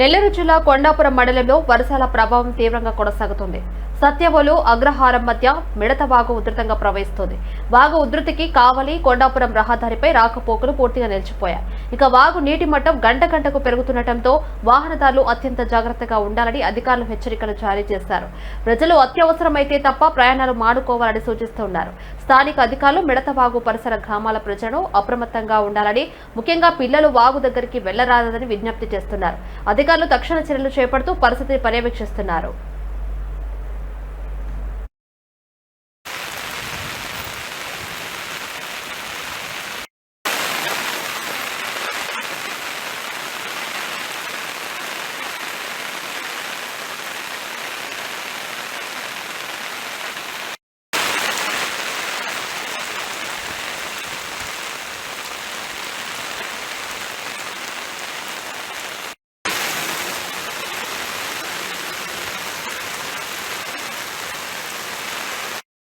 నెల్లూరు జిల్లా కొండాపురం మండలంలో వర్షాల ప్రభావం తీవ్రంగా కొనసాగుతుంది. సత్యవోలు అగ్రహారం మధ్య మిడత వాగు ఉధృతంగా ప్రవహిస్తోంది. వాగు ఉధృతికి కావలి కొండాపురం రహదారిపై రాకపోకలు పూర్తిగా నిలిచిపోయాయి. ఇక వాగు నీటి మట్టం గంట గంటకు పెరుగుతుండటంతో వాహనదారులు అత్యంత జాగ్రత్తగా ఉండాలని అధికారులు హెచ్చరికలు జారీ చేశారు. ప్రజలు అత్యవసరమైతే తప్ప ప్రయాణాలు మానుకోవాలని సూచిస్తున్నారు. స్థానిక అధికారులు మిడత వాగు పరిసర గ్రామాల ప్రజలను అప్రమత్తంగా ఉండాలని ముఖ్యంగా పిల్లలు వాగు దగ్గరికి వెళ్ళరాదని విజ్ఞప్తి చేస్తున్నారు. అధికారులు తక్షణ చర్యలు చేపడుతూ పరిస్థితిని పర్యవేక్షిస్తున్నారు.